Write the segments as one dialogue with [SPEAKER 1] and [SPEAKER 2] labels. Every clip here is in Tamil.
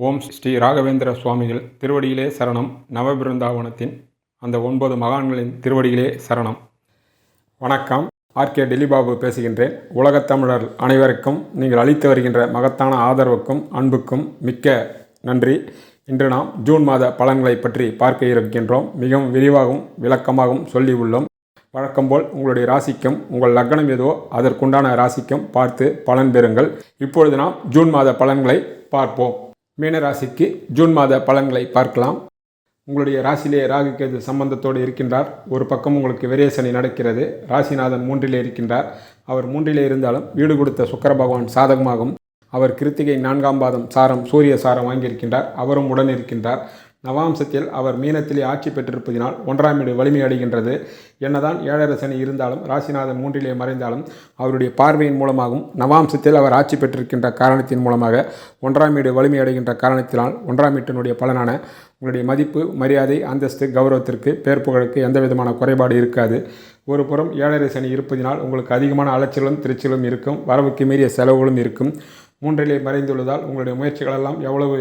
[SPEAKER 1] ஓம் ஸ்ரீ ராகவேந்திர சுவாமிகள் திருவடியிலே சரணம். நவபிருந்தாவனத்தின் அந்த ஒன்பது மகான்களின் திருவடியிலே சரணம். வணக்கம். ஆர்கே டெலிபாபு பேசுகின்றேன். உலகத் தமிழர் அனைவருக்கும் நீங்கள் அளித்து வருகின்ற மகத்தான ஆதரவுக்கும் அன்புக்கும் மிக்க நன்றி. இன்று நாம் ஜூன் மாத பலன்களை பற்றி பார்க்க இருக்கின்றோம். மிகவும் விரிவாகவும் விளக்கமாகவும் சொல்லி உள்ளோம். வழக்கம்போல் உங்களுடைய ராசிக்கும் உங்கள் லக்னம் ஏதோ அதற்குண்டான ராசிக்கும் பார்த்து பலன் பெறுங்கள். இப்பொழுது நாம் ஜூன் மாத பலன்களை பார்ப்போம். மீனராசிக்கு ஜூன் மாத பலன்களை பார்க்கலாம். உங்களுடைய ராசியிலே ராகு கேது சம்பந்தத்தோடு இருக்கின்றார். ஒரு பக்கம் உங்களுக்கு விரேசனை நடக்கிறது. ராசிநாதன் மூன்றிலே இருக்கின்றார். அவர் மூன்றிலே இருந்தாலும் வீடு கொடுத்த சுக்கர பகவான் சாதகமாகும். அவர் கிருத்திகை நான்காம் பாதம் சாரம் சூரிய சாரம் வாங்கியிருக்கின்றார். அவரும் உடன் இருக்கின்றார். நவாம்சத்தில் அவர் மீனத்திலே ஆட்சி பெற்றிருப்பதினால் ஒன்றாம் வீடு வலிமை அடைகின்றது. என்னதான் ஏழரை சனி இருந்தாலும் ராசிநாதன் மூன்றிலே மறைந்தாலும் அவருடைய பார்வையின் மூலமாகவும் நவாம்சத்தில் அவர் ஆட்சி பெற்றிருக்கின்ற காரணத்தின் மூலமாக ஒன்றாம் வீடு வலிமை அடைகின்ற காரணத்தினால் ஒன்றாம் வீட்டினுடைய பலனான உங்களுடைய மதிப்பு மரியாதை அந்தஸ்து கௌரவத்திற்கு பேர் புகழுக்கு எந்த விதமான குறைபாடு இருக்காது. ஒரு புறம் ஏழரை சனி இருப்பதினால் உங்களுக்கு அதிகமான அலைச்சலும் திருச்சலும் இருக்கும் வரவுக்கு மீறிய செலவுகளும் இருக்கும். மூன்றிலே மறைந்துள்ளதால் உங்களுடைய முயற்சிகளெல்லாம் எவ்வளவு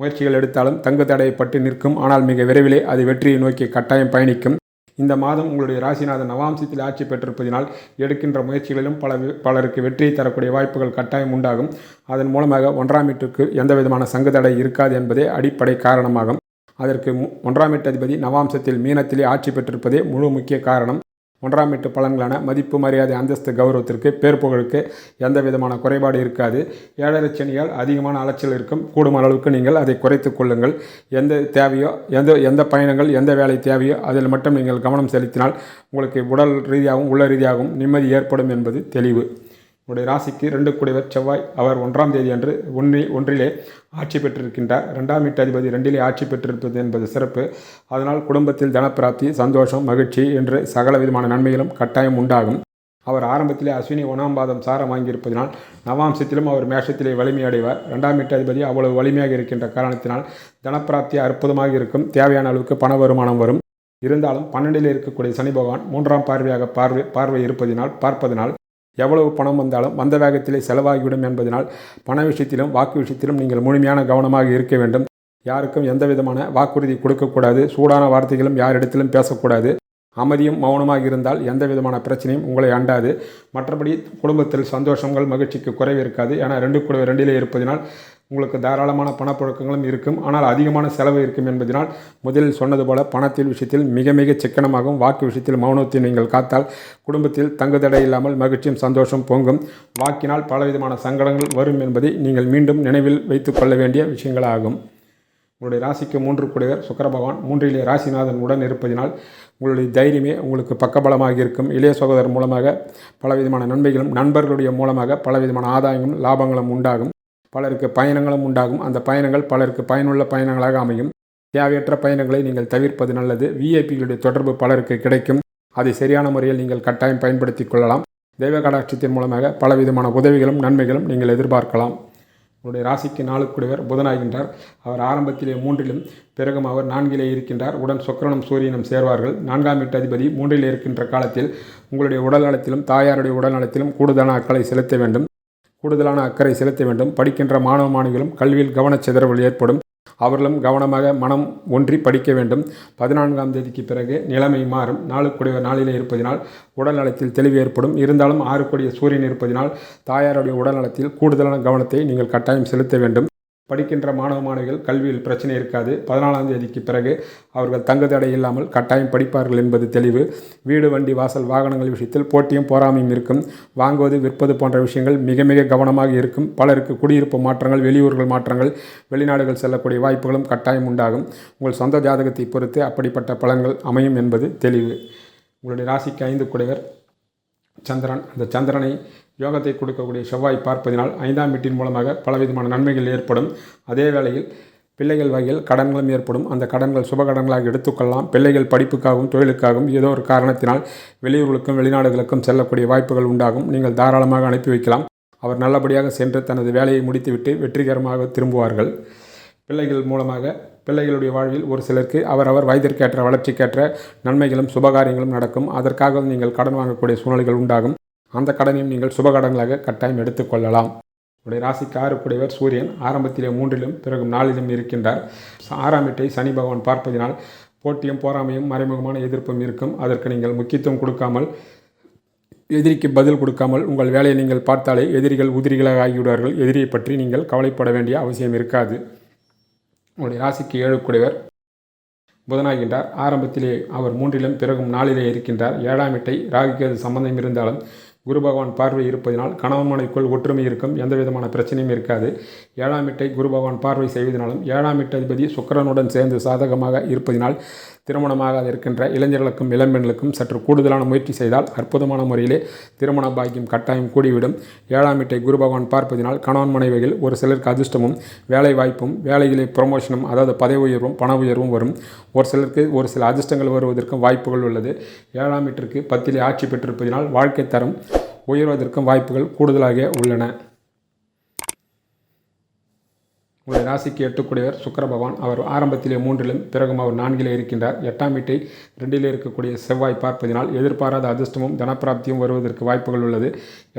[SPEAKER 1] முயற்சிகள் எடுத்தாலும் தங்கு தடைப்பட்டு நிற்கும். ஆனால் மிக விரைவிலே அது வெற்றியை நோக்கி கட்டாயம் பயணிக்கும். இந்த மாதம் உங்களுடைய ராசிநாதன் நவாம்சத்தில் ஆட்சி பெற்றிருப்பதினால் எடுக்கின்ற முயற்சிகளிலும் பல பலருக்கு வெற்றியை தரக்கூடிய வாய்ப்புகள் கட்டாயம் உண்டாகும். அதன் மூலமாக ஒன்றாம் வீட்டுக்கு எந்த விதமான சங்கு தடை இருக்காது என்பதே அடிப்படை காரணமாகும். அதற்கு ஒன்றாம் வீட்டு அதிபதி நவாம்சத்தில் மீனத்திலே ஆட்சி பெற்றிருப்பதே முழு முக்கிய காரணம். ஒன்றாம் வீட்டு பலன்களான மதிப்பு மரியாதை அந்தஸ்து கௌரவத்திற்கு பேர் புகழுக்கு எந்த விதமான குறைபாடு இருக்காது. ஏழரை சனியால் அதிகமான அலைச்சல் இருக்கும். கூடும் அளவுக்கு நீங்கள் அதை குறைத்து கொள்ளுங்கள். எந்த தேவையோ எந்த எந்த பயணங்கள் எந்த வேலை தேவையோ அதில் மட்டும் நீங்கள் கவனம் செலுத்தினால் உங்களுக்கு உடல் ரீதியாகவும் உள்ள ரீதியாகவும் நிம்மதி ஏற்படும் என்பது தெளிவு. உங்களுடைய ராசிக்கு ரெண்டு கூடியவர் செவ்வாய். அவர் ஒன்றாம் தேதி அன்று ஒன்றி ஒன்றிலே ஆட்சி பெற்றிருக்கின்றார். ரெண்டாம் வீட்டு அதிபதி ரெண்டிலே ஆட்சி பெற்றிருப்பது என்பது சிறப்பு. அதனால் குடும்பத்தில் தனப்பிராப்தி சந்தோஷம் மகிழ்ச்சி என்று சகல விதமான நன்மைகளும் கட்டாயம் உண்டாகும். அவர் ஆரம்பத்திலே அஸ்வினி ஒன்றாம் பாதம் சாரம் வாங்கியிருப்பதனால் நவாம்சத்திலும் அவர் மேஷத்திலே வலிமை அடைவார் ரெண்டாம் வீட்டு அதிபதி அவ்வளவு வலிமையாக இருக்கின்ற காரணத்தினால் தனப்பிராப்தி அற்புதமாக இருக்கும். தேவையான அளவுக்கு பண வருமானம் வரும். இருந்தாலும் பன்னெண்டில் இருக்கக்கூடிய சனி பகவான் மூன்றாம் பார்வையாக பார்வை பார்வை இருப்பதினால் பார்ப்பதனால் எவ்வளவு பணம் வந்தாலும் வந்த வேகத்திலே செலவாகிவிடும் என்பதனால் பண விஷயத்திலும் வாக்கு விஷயத்திலும் நீங்கள் முழுமையான கவனமாக இருக்க வேண்டும். யாருக்கும் எந்த விதமான வாக்குறுதி கொடுக்கக்கூடாது. சூடான வார்த்தைகளும் யாரிடத்திலும் பேசக்கூடாது. அமைதியும் மௌனமாக இருந்தால் எந்த விதமான பிரச்சனையும் உங்களை அண்டாது. மற்றபடி குடும்பத்தில் சந்தோஷங்கள் மகிழ்ச்சிக்கு குறைவு இருக்காது. ஏன்னா ரெண்டு கூட ரெண்டிலே இருப்பதினால் உங்களுக்கு தாராளமான பணப்புழக்கங்களும் இருக்கும். ஆனால் அதிகமான செலவு இருக்கும் என்பதனால் முதலில் சொன்னது போல பணத்தில் விஷயத்தில் மிக மிக சிக்கனமாகவும் வாக்கு விஷயத்தில் மௌனத்தை நீங்கள் காத்தால் குடும்பத்தில் தங்குதடை இல்லாமல் மகிழ்ச்சியும் சந்தோஷம் பொங்கும். வாக்கினால் பலவிதமான சங்கடங்கள் வரும் என்பதை நீங்கள் மீண்டும் நினைவில் வைத்து கொள்ள வேண்டிய விஷயங்களாகும். உங்களுடைய ராசிக்கு மூன்று கூடியவர் சுக்கர பகவான் மூன்றிலே ராசிநாதன் உடன் இருப்பதினால் உங்களுடைய தைரியமே உங்களுக்கு பக்கபலமாக இருக்கும் இளைய சகோதரர் மூலமாக பலவிதமான நன்மைகளும் நண்பர்களுடைய மூலமாக பலவிதமான ஆதாயங்களும் லாபங்களும் உண்டாகும். பலருக்கு பயணங்களும் உண்டாகும். அந்த பயணங்கள் பலருக்கு பயனுள்ள பயணங்களாக அமையும். தேவையற்ற பயணங்களை நீங்கள் தவிர்ப்பது நல்லது. விஐபிகளுடைய தொடர்பு பலருக்கு கிடைக்கும். அதை சரியான முறையில் நீங்கள் கட்டாயம் பயன்படுத்தி கொள்ளலாம். தெய்வ கடாட்சத்தின் மூலமாக பலவிதமான உதவிகளும் நன்மைகளும் நீங்கள் எதிர்பார்க்கலாம். உங்களுடைய ராசிக்கு நாளுக்குடையவர் புதனாகின்றார். அவர் ஆரம்பத்திலே மூன்றிலும் பிறகும் அவர் நான்கிலே இருக்கின்றார். உடன் சுக்கரனும் சூரியனும் சேர்வார்கள். நான்காம் வீட்டு அதிபதி மூன்றில் இருக்கின்ற காலத்தில் உங்களுடைய உடல் நலத்திலும் தாயாருடைய உடல் நலத்திலும் கூடுதலான அக்கறை செலுத்த வேண்டும். கூடுதலான அக்கறை செலுத்த வேண்டும். படிக்கின்ற மாணவ மாணவிகளும் கல்வியில் கவனச்சிதறல் ஏற்படும். அவர்களும் கவனமாக மனம் ஒன்றி படிக்க வேண்டும். பதினான்காம் தேதிக்கு பிறகு நிலைமை மாறும். நாளுக்குடைய நாளிலே இருப்பதினால் உடல்நலத்தில் தெளிவு ஏற்படும். இருந்தாலும் ஆறுக்குடைய சூரியன் இருப்பதினால் தாயாருடைய உடல் நலத்தில் கூடுதலான கவனத்தை நீங்கள் கட்டாயம் செலுத்த வேண்டும். படிக்கின்ற மாணவ மாணவிகள் கல்வியில் பிரச்சனை இருக்காது. பதினாலாம் தேதிக்கு பிறகு அவர்கள் தங்கு தடை இல்லாமல் கட்டாயம் படிப்பார்கள் என்பது தெளிவு. வீடு வண்டி வாசல் வாகனங்கள் விஷயத்தில் போட்டியும் போராமையும் இருக்கும். வாங்குவது விற்பது போன்ற விஷயங்கள் மிக மிக கவனமாக இருக்கும். பலருக்கு குடியிருப்பு மாற்றங்கள் வெளியூர்கள் மாற்றங்கள் வெளிநாடுகள் செல்லக்கூடிய வாய்ப்புகளும் கட்டாயம் உண்டாகும். உங்கள் சொந்த ஜாதகத்தை பொறுத்து அப்படிப்பட்ட பலன்கள் அமையும் என்பது தெளிவு. உங்களுடைய ராசிக்கு ஐந்து குடைவர் சந்திரன். அந்த சந்திரனை யோகத்தை கொடுக்கக்கூடிய செவ்வாய் பார்ப்பதினால் ஐந்தாம் வீட்டின் மூலமாக பலவிதமான நன்மைகள் ஏற்படும். அதே வேளையில் பிள்ளைகள் வகையில் கடன்களும் ஏற்படும். அந்த கடன்கள் சுபகடன்களாக எடுத்துக்கொள்ளலாம். பிள்ளைகள் படிப்புக்காகவும் தொழிலுக்காகவும் ஏதோ ஒரு காரணத்தினால் வெளியூர்களுக்கும் வெளிநாடுகளுக்கும் செல்லக்கூடிய வாய்ப்புகள் உண்டாகும். நீங்கள் தாராளமாக அனுப்பி வைக்கலாம். அவர் நல்லபடியாக சென்று தனது வேலையை முடித்துவிட்டு வெற்றிகரமாக திரும்புவார்கள். பிள்ளைகள் மூலமாக பிள்ளைகளுடைய வாழ்வில் ஒரு சிலருக்கு அவரவர் வயதிற்கேற்ற வளர்ச்சிக்கேற்ற நன்மைகளும் சுபகாரியங்களும் நடக்கும். அதற்காக நீங்கள் கடன் வாங்கக்கூடிய சூழ்நிலைகள் உண்டாகும். அந்த கடனையும் நீங்கள் சுப கடன்களாக கட்டாயம் எடுத்துக்கொள்ளலாம். உடைய ராசிக்கு ஆறுக்குடையவர் சூரியன். ஆரம்பத்திலே மூன்றிலும் பிறகு நாலிலும் இருக்கின்றார். ஆறாம் வீட்டை சனி பகவான் பார்ப்பதினால் போட்டியும் போராமையும் மறைமுகமான எதிர்ப்பும் இருக்கும். அதற்கு நீங்கள் முக்கியத்துவம் கொடுக்காமல் எதிரிக்கு பதில் கொடுக்காமல் உங்கள் வேலையை நீங்கள் பார்த்தாலே எதிரிகள் உதிரிகளாக ஆகிவிடுவார்கள் எதிரியை பற்றி நீங்கள் கவலைப்பட வேண்டிய அவசியம் இருக்காது. உங்களுடைய ராசிக்கு ஏழுக்குடையவர் புதனாகின்றார். ஆரம்பத்திலே அவர் மூன்றிலும் பிறகும் நாளிலே இருக்கின்றார். ஏழாம் இட்டை ராகுக்கு சம்பந்தம் இருந்தாலும் குரு பகவான் பார்வை இருப்பதினால் கணவன் மனைக்குள் ஒற்றுமை இருக்கும். எந்த விதமான பிரச்சனையும் இருக்காது. ஏழாம் வீட்டை குரு பகவான் பார்வை செய்வதனாலும் ஏழாம் வீட்டு சுக்கரனுடன் சேர்ந்து சாதகமாக இருப்பதினால் திருமணமாக இருக்கின்ற இளைஞர்களுக்கும் இளம்பெண்களுக்கும் சற்று கூடுதலான முயற்சி செய்தால் அற்புதமான முறையிலே திருமண பாக்கியம் கட்டாயம் கூடிவிடும். ஏழாம் வீட்டை குரு பகவான் பார்ப்பதினால் கணவன் மனைவிகள் ஒரு சிலருக்கு அதிர்ஷ்டமும் வேலை வாய்ப்பும் வேலைகளை ப்ரொமோஷனும் அதாவது பதவி உயர்வும் பண உயர்வும் வரும். ஒரு சிலருக்கு ஒரு சில அதிர்ஷ்டங்கள் வருவதற்கும் வாய்ப்புகள் உள்ளது. ஏழாம் வீட்டிற்கு பத்திலே ஆட்சி பெற்றிருப்பதினால் வாழ்க்கை தரம் உயர்வதற்கும் வாய்ப்புகள் கூடுதலாக உள்ளன. உங்களுடைய ராசிக்கு எட்டுக்கூடியவர் சுக்கர பகவான் அவர் ஆரம்பத்திலே மூன்றிலும் பிறகும் அவர் நான்கிலே இருக்கின்றார். எட்டாம் வீட்டை ரெண்டிலே இருக்கக்கூடிய செவ்வாய் பார்ப்பதினால் எதிர்பாராத அதிர்ஷ்டமும் தனப்பிராப்தியும் வருவதற்கு வாய்ப்புகள் உள்ளது.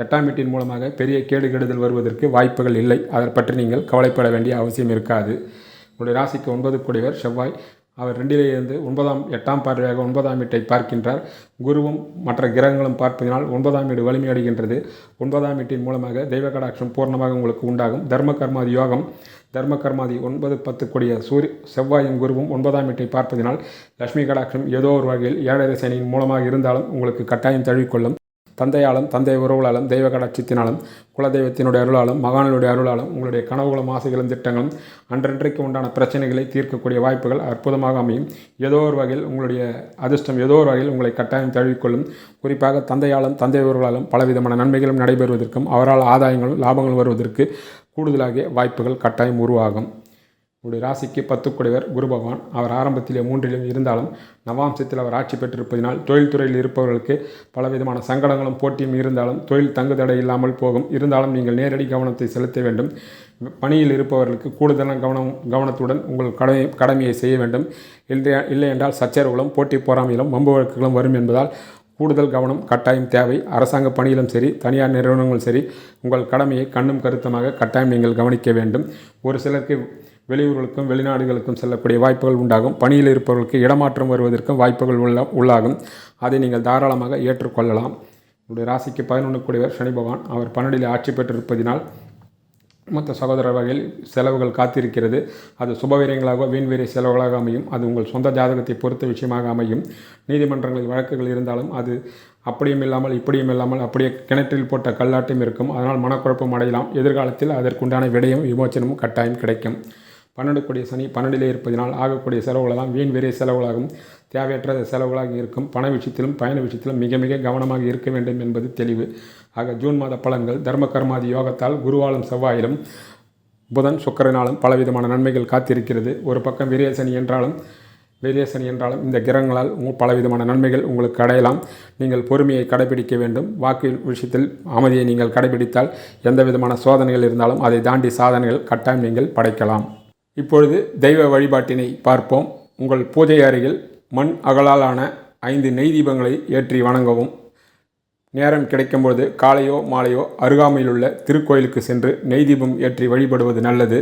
[SPEAKER 1] எட்டாம் வீட்டின் மூலமாக பெரிய கேடு கெடுதல் வருவதற்கு வாய்ப்புகள் இல்லை. அதை பற்றி நீங்கள் கவலைப்பட வேண்டிய அவசியம் இருக்காது. உங்களுடைய ராசிக்கு ஒன்பது கூடியவர் செவ்வாய். அவர் ரெண்டிலே இருந்து ஒன்பதாம் எட்டாம் பார்வையாக ஒன்பதாம் வீட்டை பார்க்கின்றார். குருவும் மற்ற கிரகங்களும் பார்ப்பதினால் ஒன்பதாம் வீடு வலிமையடைகின்றது ஒன்பதாம் வீட்டின் மூலமாக தெய்வ கடாட்சம் பூர்ணமாக உங்களுக்கு உண்டாகும். தர்ம கர்மாதி யோகம். தர்ம கர்மாதி ஒன்பது பத்து கொடிய சூரிய செவ்வாயும் குருவும் ஒன்பதாம் வீட்டை பார்ப்பதினால் லட்சுமி கடாட்சம் ஏதோ ஒரு வகையில் ஏழரை சனியின் மூலமாக இருந்தாலும் உங்களுக்கு கட்டாயம் தழுவிக்கொள்ளும். தந்தையாலும் தந்தை உறவுகளாலும் தெய்வ கடாட்சித்தினாலும் குலதெய்வத்தினுடைய அருளாலும் மகானுடைய அருளாலும் உங்களுடைய கனவுகளும் ஆசைகளும் திட்டங்களும் அன்றன்றைக்கு உண்டான பிரச்சனைகளை தீர்க்கக்கூடிய வாய்ப்புகள் அற்புதமாக அமையும். ஏதோ ஒரு வகையில் உங்களுடைய அதிர்ஷ்டம் ஏதோ ஒரு வகையில் உங்களை கட்டாயம் தழுவிக்கொள்ளும். குறிப்பாக தந்தையாலும் தந்தை உறவுகளாலும் பலவிதமான நன்மைகளும் நடைபெறுவதற்கும் அவரால் ஆதாயங்களும் லாபங்களும் வருவதற்கு கூடுதலாக வாய்ப்புகள் கட்டாயம் உருவாகும். உங்களுடைய ராசிக்கு பத்துக்குடையவர் குரு பகவான். அவர் ஆரம்பத்திலே மூன்றிலும் இருந்தாலும் நவாம்சத்தில் அவர் ஆட்சி பெற்றிருப்பதினால் தொழில்துறையில் இருப்பவர்களுக்கு பலவிதமான சங்கடங்களும் போட்டியும் இருந்தாலும் தொழில் தங்குதடை இல்லாமல் போகும். இருந்தாலும் நீங்கள் நேரடி கவனத்தை செலுத்த வேண்டும். பணியில் இருப்பவர்களுக்கு கூடுதலான கவனம் கவனத்துடன் உங்கள் கடமை கடமையை செய்ய வேண்டும். இல்லை இல்லை என்றால் சச்சரவுகளும் போட்டி போராமையிலும் வம்பு வழக்குகளும் வரும் என்பதால் கூடுதல் கவனம் கட்டாயம் தேவை. அரசாங்க பணியிலும் சரி தனியார் நிறுவனங்களும் சரி உங்கள் கடமையை கண்ணும் கருத்துமாக கட்டாயம் நீங்கள் கவனிக்க வேண்டும். ஒரு சிலருக்கு வெளியூர்களுக்கும் வெளிநாடுகளுக்கும் செல்லக்கூடிய வாய்ப்புகள் உண்டாகும். பணியில் இருப்பவர்களுக்கு இடமாற்றம் வருவதற்கும் வாய்ப்புகள் உள்ள உள்ளாகும். அதை நீங்கள் தாராளமாக ஏற்றுக்கொள்ளலாம். உங்களுடைய ராசிக்கு பதினொன்று கூடியவர் சனி பகவான் அவர் பன்னெண்டில் ஆட்சி பெற்றிருப்பதினால் மொத்த சகோதர வகையில் செலவுகள் காத்திருக்கிறது. அது சுபவீரியங்களாக வீண்வீரிய செலவுகளாக அமையும். அது உங்கள் சொந்த ஜாதகத்தை பொறுத்த விஷயமாக அமையும். நீதிமன்றங்களில் வழக்குகள் இருந்தாலும் அது அப்படியும் இல்லாமல் இப்படியும் இல்லாமல் அப்படியே கிணற்றில் போட்ட கல்லாட்டம் இருக்கும். அதனால் மனக்குழப்பம் அடையலாம். எதிர்காலத்தில் அதற்குண்டான விடயம் விமோச்சனமும் கட்டாயம் கிடைக்கும். பன்னெண்டு கோடி சனி பன்னெண்டிலே இருப்பதினால் ஆகக்கூடிய செலவுகளெல்லாம் வீண் வெறிய செலவுகளாகும் தேவையற்ற செலவுகளாக இருக்கும். பண விஷயத்திலும் பயண விஷயத்திலும் மிக மிக கவனமாக இருக்க வேண்டும் என்பது தெளிவு. ஆக ஜூன் மாத பலன்கள் தர்ம கர்மாதி யோகத்தால் குருவாலும் செவ்வாயிலும் புதன் சுக்கரனாலும் பலவிதமான நன்மைகள் காத்திருக்கிறது. ஒரு பக்கம் விரேசனி என்றாலும் வேரியேசன் என்றாலும் இந்த கிரகங்களால் பலவிதமான நன்மைகள் உங்களுக்கு அடையலாம். நீங்கள் பொறுமையை கடைபிடிக்க வேண்டும். வாக்கு விஷயத்தில் அமைதியை நீங்கள் கடைபிடித்தால் எந்த விதமான சோதனைகள் இருந்தாலும் அதை தாண்டி சாதனைகள் கட்டாயம் நீங்கள் படைக்கலாம். இப்பொழுது தெய்வ வழிபாட்டினை பார்ப்போம். உங்கள் பூஜை அறையில் மண் அகலாலான ஐந்து நெய் தீபங்களை ஏற்றி வணங்கவும். நேரம் கிடைக்கும்போது காலையோ மாலையோ அருகாமையிலுள்ள திருக்கோயிலுக்கு சென்று நெய் தீபம் ஏற்றி வழிபடுவது நல்லது.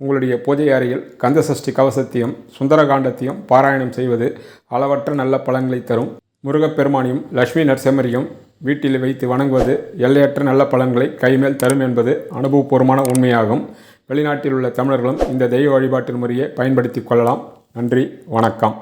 [SPEAKER 1] உங்களுடைய பூஜை அறையில் கந்தசஷ்டி கவசத்தையும் சுந்தரகாண்டத்தையும் பாராயணம் செய்வது அளவற்ற நல்ல பலன்களை தரும். முருகப்பெருமானியும் லட்சுமி நரசிம்மரையும் வீட்டில் வைத்து வணங்குவது எல்லையற்ற நல்ல பலன்களை கைமேல் தரும் என்பது அனுபவபூர்வமான உண்மையாகும். வெளிநாட்டில் உள்ள தமிழர்களும் இந்த தெய்வ வழிபாட்டு முறையை பயன்படுத்தி கொள்ளலாம். நன்றி வணக்கம்.